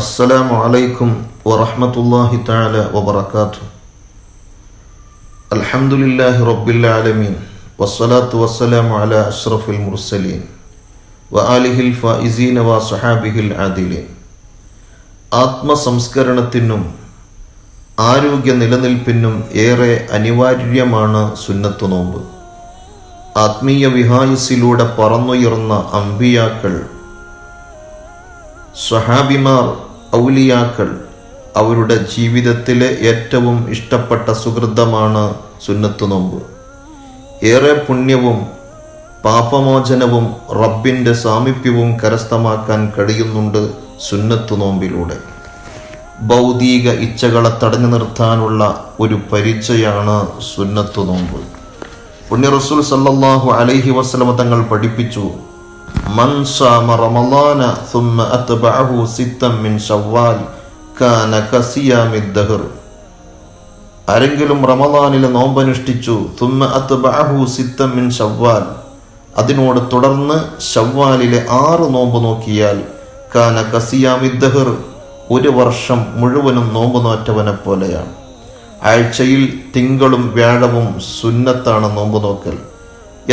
അസ്സലാമു അലൈക്കും വറഹ്മത്തുള്ളാഹി തആല വബറകാതുഹു. അൽഹംദുലില്ലാഹി റബ്ബിൽ ആലമീൻ. വസ്സലാത്തു വസ്സലാമു അലാ അഷ്റഫിൽ മുർസലീൻ. വആലിഹിൽ ഫായിസീന വസ്വഹാബിഹിൽ ആദിലീൻ. ആത്മസംസ്കരണത്തിനും ആരോഗ്യ നിലനിൽപ്പിനും ഏറെ അനിവാര്യമാണ് സുന്നത്തു നോമ്പ്. ആത്മീയ വിഹായസിലൂടെ പറന്നുയർന്ന അമ്പിയാക്കൾ സ്വഹാബിമാർ ഔലിയാക്കൾ അവരുടെ ജീവിതത്തിലെ ഏറ്റവും ഇഷ്ടപ്പെട്ട സുഹൃതമാണ് സുന്നത്തു നോമ്പ്. ഏറെ പുണ്യവും പാപമോചനവും റബ്ബിന്റെ സാമീപ്യവും കരസ്ഥമാക്കാൻ കഴിയുന്നുണ്ട് സുന്നത്തു നോമ്പിലൂടെ. ഭൗതിക ഇച്ഛകളെ തടഞ്ഞു നിർത്താനുള്ള ഒരു പരിചയാണ് സുന്നത്തു നോമ്പ്. പുണ്യ റസൂൽ സല്ലല്ലാഹു അലൈഹി വസല്ലമ തങ്ങൾ പഠിപ്പിച്ചു മൻ സാമ റമളാന ثم أتبعه ستا من شوال كان كصيام الدهر ആരെങ്കിലും റമദാനിലെ നോമ്പനുഷ്ഠിച്ചു തുമ്മ അത്ബഅഹു സിത്തം മിൻ ഷവ്വാൽ അതിനോട് തുടർന്ന് ഷവ്വാലിലെ ആറ് നോമ്പ് നോക്കിയാൽ കാന കസിയാമിദ്ദഹർ ഒരു വർഷം മുഴുവനും നോമ്പ് നോറ്റവനെ പോലെയാണ് ആഴ്ചയിൽ തിങ്കളും വ്യാഴവും സുന്നത്താണ് നോമ്പ് നോക്കൽ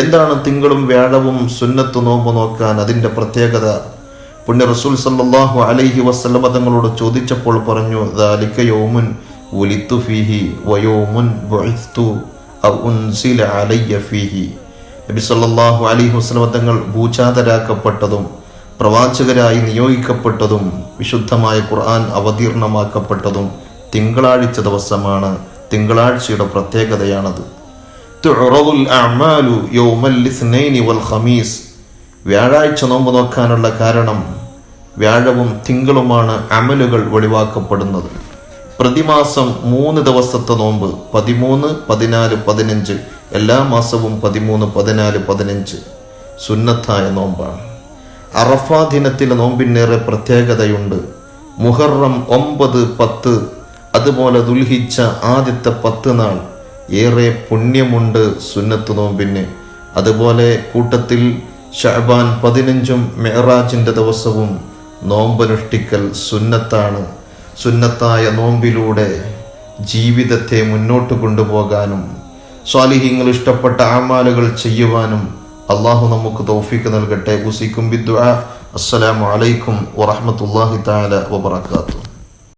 എന്താണ് തിങ്കളും വ്യാഴവും സുന്നത്ത് നോമ്പ് നോക്കാൻ അതിന്റെ പ്രത്യേകത? പുണ്യ റസൂൽ സല്ലാഹു അലൈഹി വസല്ലമ തങ്ങളോട് ചോദിച്ചപ്പോൾ പറഞ്ഞു ദാലിക യൗമുൻ ഉലിത്തു ഫീഹി വയോമുൻ ബുഇസ്തു ഔ ഉൻസില അലയ്യ നബി അലൈഹി തങ്ങൾ ഭൂചാതരാക്കപ്പെട്ടതും പ്രവാചകരായി നിയോഗിക്കപ്പെട്ടതും വിശുദ്ധമായ ഖുർആൻ അവതീർണമാക്കപ്പെട്ടതും തിങ്കളാഴ്ച ദിവസമാണ്. തിങ്കളാഴ്ചയുടെ പ്രത്യേകതയാണത്. തുറവുൽ അഅ്മാലു യൗമൽ ഇസ്നൈനി വൽ ഖമീസ് വ്യാഴാഴ്ച നോമ്പ് നോക്കാനുള്ള കാരണം വ്യാഴവും തിങ്കളുമാണ് അമലുകൾ വെളിവാക്കപ്പെടുന്നത്. പ്രതിമാസം മൂന്ന് ദിവസത്തെ നോമ്പ് പതിമൂന്ന് പതിനാല് പതിനഞ്ച് എല്ലാ മാസവും പതിമൂന്ന് പതിനാല് പതിനഞ്ച് സുന്നത്തായ നോമ്പാണ്. അറഫാ ദിനത്തിലെ നോമ്പിനേറെ പ്രത്യേകതയുണ്ട്. മുഹറം ഒമ്പത് പത്ത് അതുപോലെ ദുൽഹിച്ച ആദ്യത്തെ പത്ത് നാൾ ഏറെ പുണ്യമുണ്ട് സുന്നത്ത് നോമ്പിന്. അതുപോലെ കൂട്ടത്തിൽ ഷഹബാൻ പതിനഞ്ചും മെഹറാജിന്റെ ദിവസവും നോമ്പനുഷ്ഠിക്കൽ സുന്നത്താണ്. സുന്നത്തായ നോമ്പിലൂടെ ജീവിതത്തെ മുന്നോട്ട് കൊണ്ടുപോകാനും സ്വാലിഹ്യങ്ങൾ ഇഷ്ടപ്പെട്ട ആമാലുകൾ ചെയ്യുവാനും അള്ളാഹു നമുക്ക് തൗഫീക്ക് നൽകട്ടെ. ഉസിക്കും ബിദ്വ അസ്സലാമലൈക്കും അലൈക്കും താല വബറകാതുഹു.